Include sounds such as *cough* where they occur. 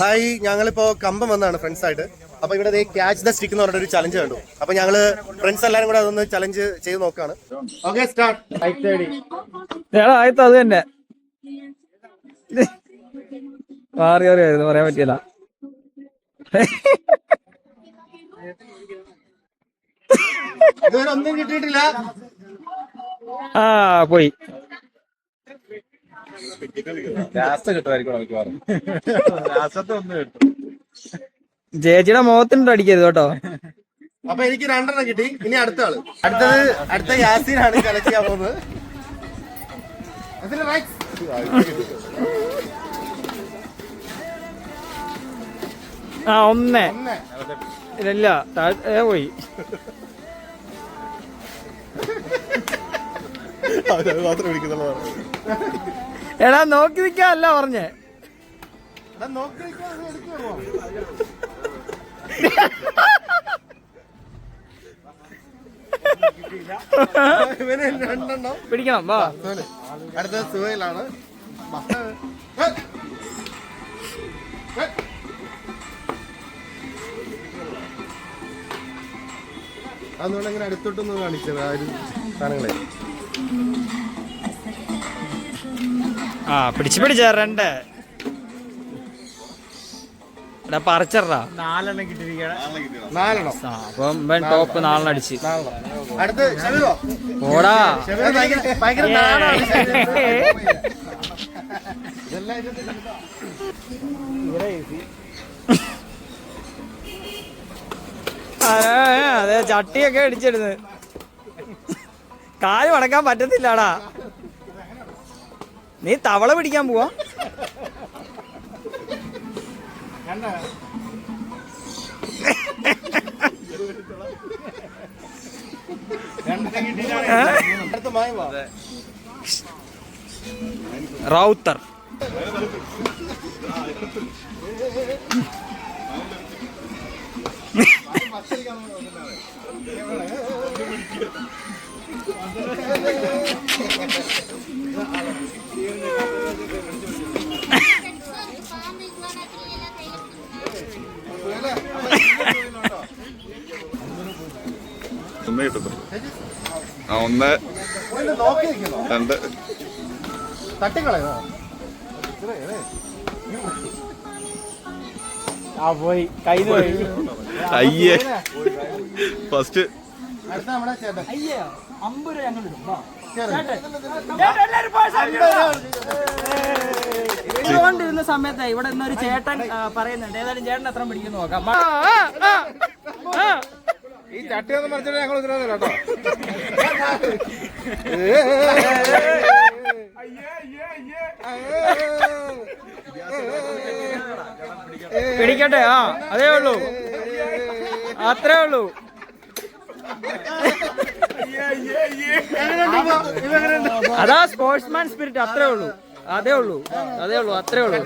Hi ഞങ്ങളിപ്പോ കമ്പം വന്നാണ് friends ആയിട്ട്. അപ്പൊ ഇവിടെ ക്യാച്ച് ദ സ്റ്റിക്ക് എന്ന് പറഞ്ഞ ഒരു ചലഞ്ച് കണ്ടു. അപ്പൊ ഞങ്ങൾ ഫ്രണ്ട്സ് എല്ലാരും കൂടെ അതൊന്ന് ചലഞ്ച് ചെയ്ത് നോക്കാണ്. ഓക്കെ സ്റ്റാർട്ട് അത് തന്നെ. മാറി മാറിയായിരുന്നു പറയാൻ പറ്റിയല്ല. ഇതുവരെ ഒന്നും കിട്ടിയിട്ടില്ല. ആ പോയി. ചേച്ചിയുടെ മുഖത്തിനിട്ട് അടിക്കരുത് കേട്ടോ. അപ്പൊ എനിക്ക് രണ്ടെണ്ണം കിട്ടി. ഇനി അടുത്ത ആൾ. അടുത്തത് അടുത്ത യാസീനാണ് ചെയ്യാൻ പോകുന്നത്. ആ ഒന്നേ. ഒന്ന്. ഇല്ല താഴെ- എടാ നോക്കി നിൽക്കാല്ല പറഞ്ഞേ? പിടിക്കണം വാ. അടുത്ത സുഹയിലാണ് അതുകൊണ്ട് എങ്ങനെ അടുത്തോട്ടൊന്ന് കാണിച്ചത് ആ ഒരു സാധനങ്ങളെ. ആ പിടിച്ച് പിടിച്ച രണ്ട്. എടാ പറിച്ചറാ നാലെണ്ണം ആ അപ്പം ഇവൻ ടോപ്പ് നാലെണ്ണം. അടിച്ച് അടുത്ത് ഓടാ അതെ ചട്ടിയൊക്കെ അടിച്ചിരുന്നു കാൽ മടക്കാൻ പറ്റത്തില്ലടാ. നീ തവള പിടിക്കാൻ പോവാ അടുത്ത മായ വാ. റൗത്തർ *laughs* ഒന്നേ കിട്ടത്തുള്ളൂ ആ ഒന്ന് രണ്ട്. അയ്യേ. ഫസ്റ്റ്. ഇതുകൊണ്ടിരുന്ന സമയത്ത് ഇവിടെ ഇന്നൊരു ചേട്ടൻ പറയുന്നുണ്ട്. ഏതായാലും ചേട്ടൻ എത്ര പിടിക്കുന്നു നോക്കാം. ഈ ചട്ടി ഒന്ന് മറിച്ചിട്ട് ഞങ്ങൾ ഉത്തരവാദില്ല കേട്ടോ. പിടിക്കട്ടെ ആ അതേ ഉള്ളൂ. അത്രേ ഉള്ളൂ. അതാ സ്പോർട്സ്മാൻ സ്പിരിറ്റ് അത്രേ ഉള്ളൂ. അതേ ഉള്ളൂ അതേ ഉള്ളൂ അത്രേ ഉള്ളൂ?